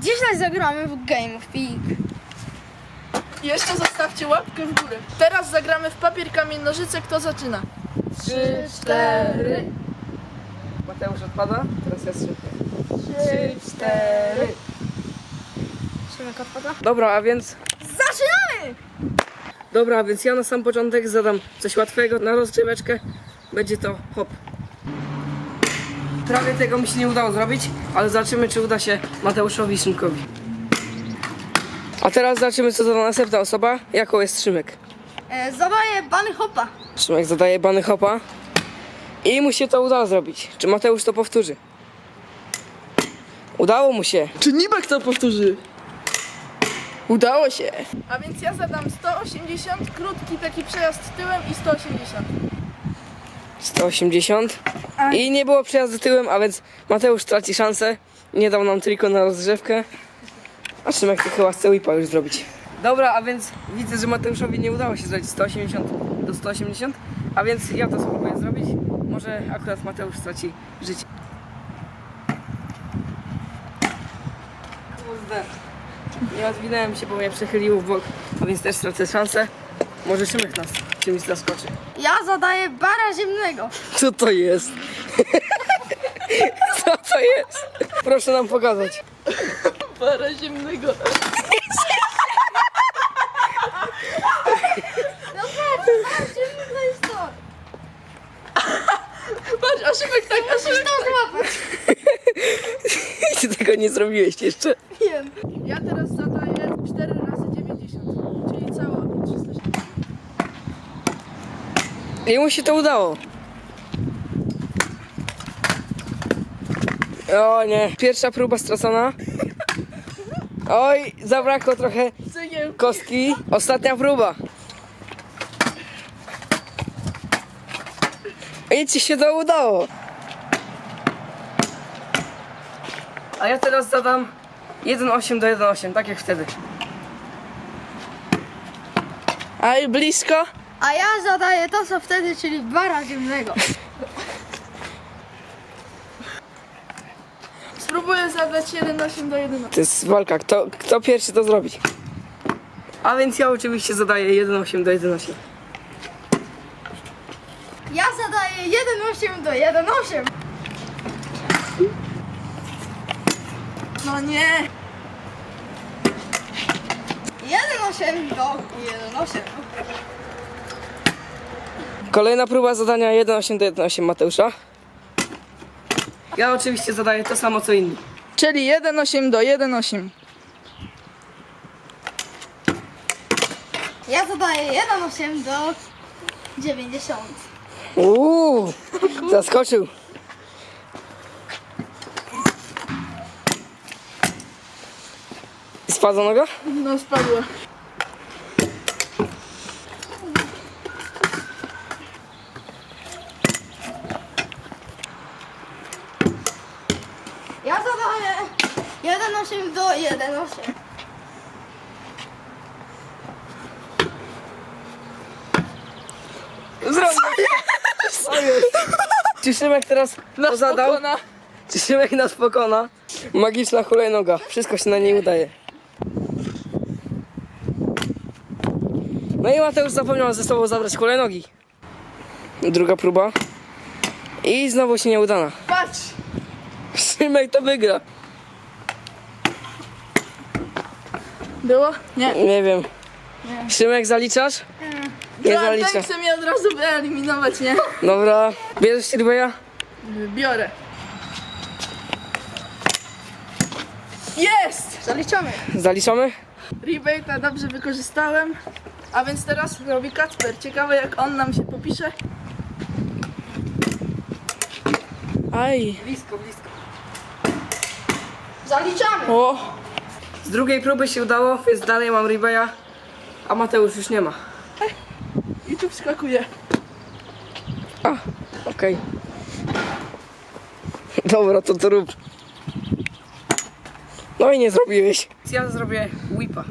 Dzisiaj zagramy w Game of Peak. Jeszcze zostawcie łapkę w górę. Teraz zagramy w papier, kamień, nożyce. Kto zaczyna? Trzy, cztery. Mateusz odpada, teraz ja strzelę. Trzy, cztery. Szymek odpada. Dobra, a więc... Zaczynamy! Dobra, a więc ja na sam początek zadam coś łatwego na rozgrzeweczkę. Będzie to hop. Prawie tego mi się nie udało zrobić, ale zobaczymy, czy uda się Mateuszowi Szymkowi. A teraz zobaczymy, co zada następna osoba, jaką jest Szymek. E, zadaję bany hopa. Szymek zadaje bany hopa i mu się to udało zrobić. Czy Mateusz to powtórzy? Udało mu się. Czy Nibek to powtórzy? Udało się. A więc ja zadam 180, krótki taki przejazd tyłem i 180. 180. I nie było przejazdu tyłem, a więc Mateusz traci szansę. Nie dał nam triko na rozgrzewkę. A Szymek to chyba chce whipa już zrobić. Dobra, a więc widzę, że Mateuszowi nie udało się zrobić 180 do 180, a więc ja to spróbuję zrobić. Może akurat Mateusz straci życie. Kurde. Nie odwinąłem się, bo mnie przechyliło w bok, a więc też stracę szansę. Może Szymek nas czymś zaskoczy. Ja zadaję bara ziemnego. Co to jest? Co to jest? Proszę nam pokazać. Para ziemnego. No patrz, bara ziemnego jest to. Patrz, a Szymek tak, a Szymek To złapać. Ty tego nie zrobiłeś jeszcze. Wiem. Ja teraz zadaję I mu się to udało. O nie, pierwsza próba stracona. Oj, zabrakło trochę kostki. Ostatnia próba. I ci się to udało. A ja teraz zadam 1,8 do 1,8, tak jak wtedy. Aj, blisko. A ja zadaję to, co wtedy, czyli bara ziemnego. Spróbuję zadać 1,8 do 11. To jest walka, kto, kto pierwszy to zrobi. A więc ja oczywiście zadaję 1,8 do 1,8. Ja zadaję 1,8 do 1,8. No nie. 1,8 do 1,8. Kolejna próba zadania 1,8 do 1,8 Mateusza. Ja oczywiście zadaję to samo co inni. Czyli 1,8 do 1,8. Ja zadaję 1,8 do 90. Uuu, zaskoczył. Spadła noga? No spadła. Ja zadaję 1,8 do 1,8. Zrobił. Czy Szymek teraz to zadał? Pokona. Czy Szymek nas pokona? Magiczna hulajnoga. Wszystko się na niej udaje. No i Mateusz zapomniał ze sobą zabrać hulajnogi. Druga próba. I znowu się nieudana. Patrz. Szymek to wygra. Było? Nie. Nie wiem. Szymek zaliczasz? Nie Ten zaliczę. chce mnie od razu wyeliminować, nie? Dobra. Bierzesz Silveja? Biorę. Jest! Zaliczamy. Zaliczamy? Rebate'a dobrze wykorzystałem. A więc teraz robi Kacper. Ciekawe jak on nam się popisze. Aj. Blisko, blisko. Zaliczamy. O! Z drugiej próby się udało, więc dalej mam Ribeya, a Mateusz już nie ma. I tu wskakuje. A, okej. Dobra, to to rób. No i nie zrobiłeś. Ja zrobię whipa.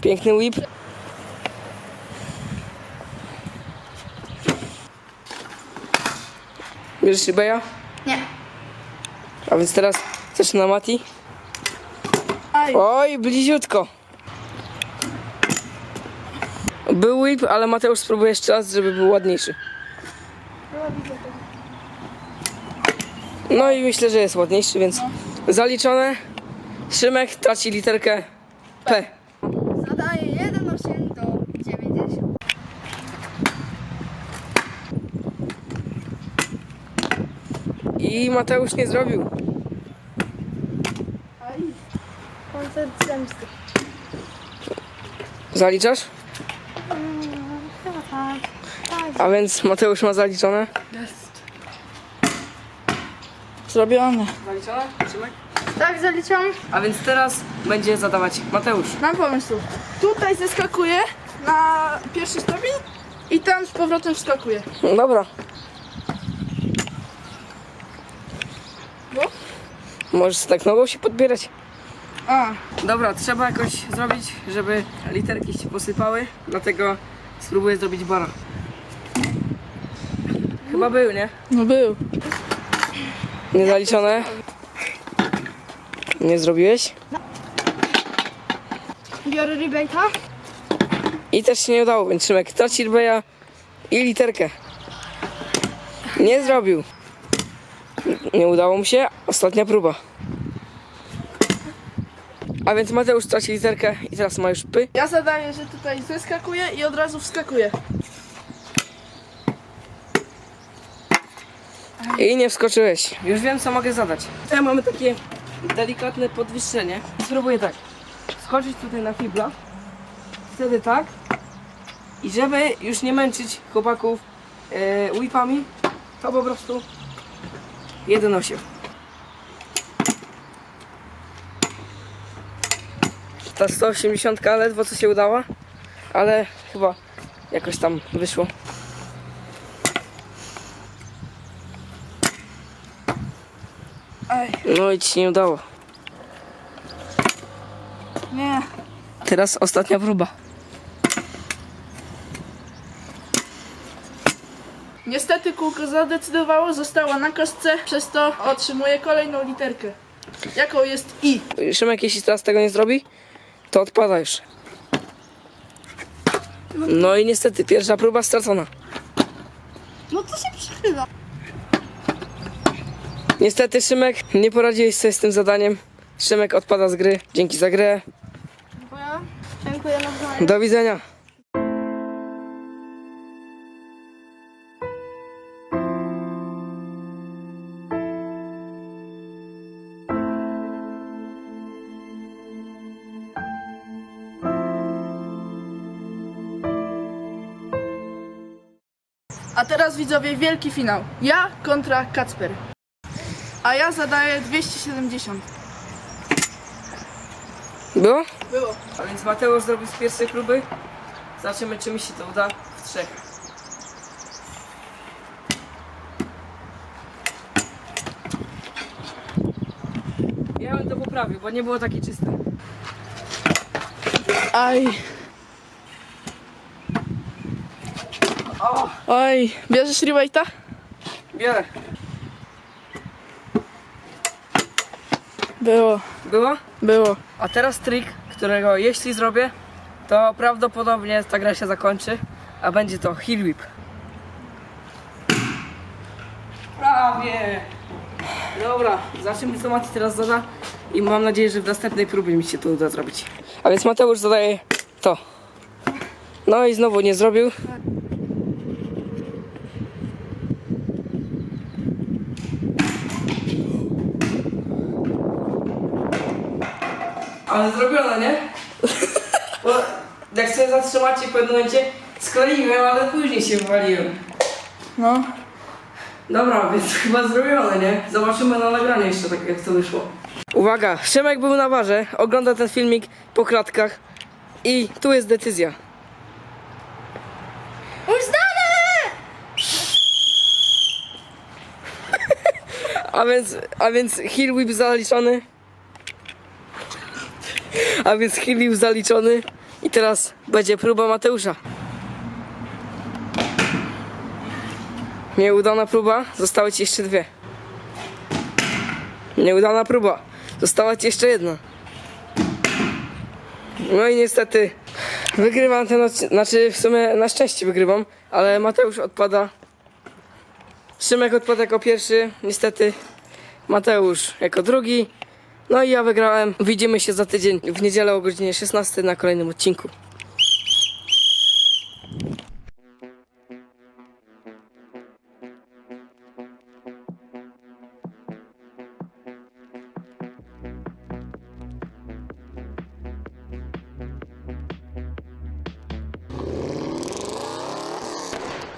Piękny whip. Bierzesz Ribeya? Nie. A więc teraz zaczyna Mati. Aj. Oj, bliziutko. Był whip, ale Mateusz spróbuje jeszcze raz, żeby był ładniejszy. No i myślę, że jest ładniejszy, więc zaliczone. Szymek traci literkę P. Zadaję 1,8 do 90. I Mateusz nie zrobił. Koncert zemsty. Zaliczasz? Chyba tak. A więc Mateusz ma zaliczone. Zrobione. Zaliczone? Tak, zaliczam. A więc teraz będzie zadawać Mateusz. Mam pomysł. Tutaj zeskakuję na pierwszy stopień i tam z powrotem wskakuję. No dobra. No. Możesz tak nogą się podbierać. A, Dobra, trzeba jakoś zrobić, żeby literki się posypały, dlatego spróbuję zrobić bara. Chyba był, nie? no był. Niezaliczone. Nie zrobiłeś. Biorę rebate'a. I też się nie udało, więc Szymek traci Rbeja i literkę. Nie zrobił. Nie udało mu się. Ostatnia próba. A więc Mateusz traci literkę i teraz ma już py. Ja zadaję, że tutaj zeskakuję i od razu wskakuję. I nie wskoczyłeś. Już wiem, co mogę zadać. Ja mamy takie delikatne podwyższenie. Spróbuję tak. Skoczyć tutaj na fibla. Wtedy tak. I żeby już nie męczyć chłopaków e, whipami, to po prostu 1,8. Ta 180 ledwo co się udała, ale chyba jakoś tam wyszło. No i ci się nie udało. nie. Teraz ostatnia próba. Niestety kółko zadecydowało, została na kostce, przez to otrzymuję kolejną literkę. Jaką jest I. Szymek, jeśli teraz tego nie zrobi, to odpada już. No i niestety, pierwsza próba stracona. No to się przychyla. Niestety, Szymek, nie poradziłeś sobie z tym zadaniem. Szymek odpada z gry. Dzięki za grę. Dziękuję. Dziękuję. Do widzenia. A teraz widzowie, wielki finał. Ja kontra Kacper. A ja zadaję 270. Było? Było. A więc Mateusz zrobił z pierwszej próby. Zobaczymy, czy mi się to uda w trzech. Ja bym to poprawił, bo nie było takie czyste. Aj. Oj, bierzesz rebate'a? Biorę. Było, Było? było. A teraz trik, którego jeśli zrobię, to prawdopodobnie ta gra się zakończy, a będzie to heel whip. Prawie! Dobra, zobaczymy co Mati teraz zada i mam nadzieję, że w następnej próbie mi się to uda zrobić. A więc Mateusz zadaje to. No i znowu nie zrobił. Ale zrobione, nie? Bo jak sobie zatrzymacie w pewnym momencie, skleiłem, ale później się wywaliłem. No. Dobra, więc chyba zrobione, nie? Zobaczymy na nagraniu jeszcze tak jak to wyszło. Uwaga, Szymek był na warze, ogląda ten filmik po klatkach i tu jest decyzja. Uznane! A więc, a więc heel whip zaliczony. A więc whip zaliczony. I teraz będzie próba Mateusza. Nieudana próba, zostały ci jeszcze dwie. Nieudana próba, została ci jeszcze jedna. No i niestety wygrywam ten odcinek, znaczy w sumie na szczęście wygrywam, ale Mateusz odpada. Szymek odpada jako pierwszy, niestety Mateusz jako drugi. No i ja wygrałem. Widzimy się za tydzień w niedzielę o godzinie 16 na kolejnym odcinku.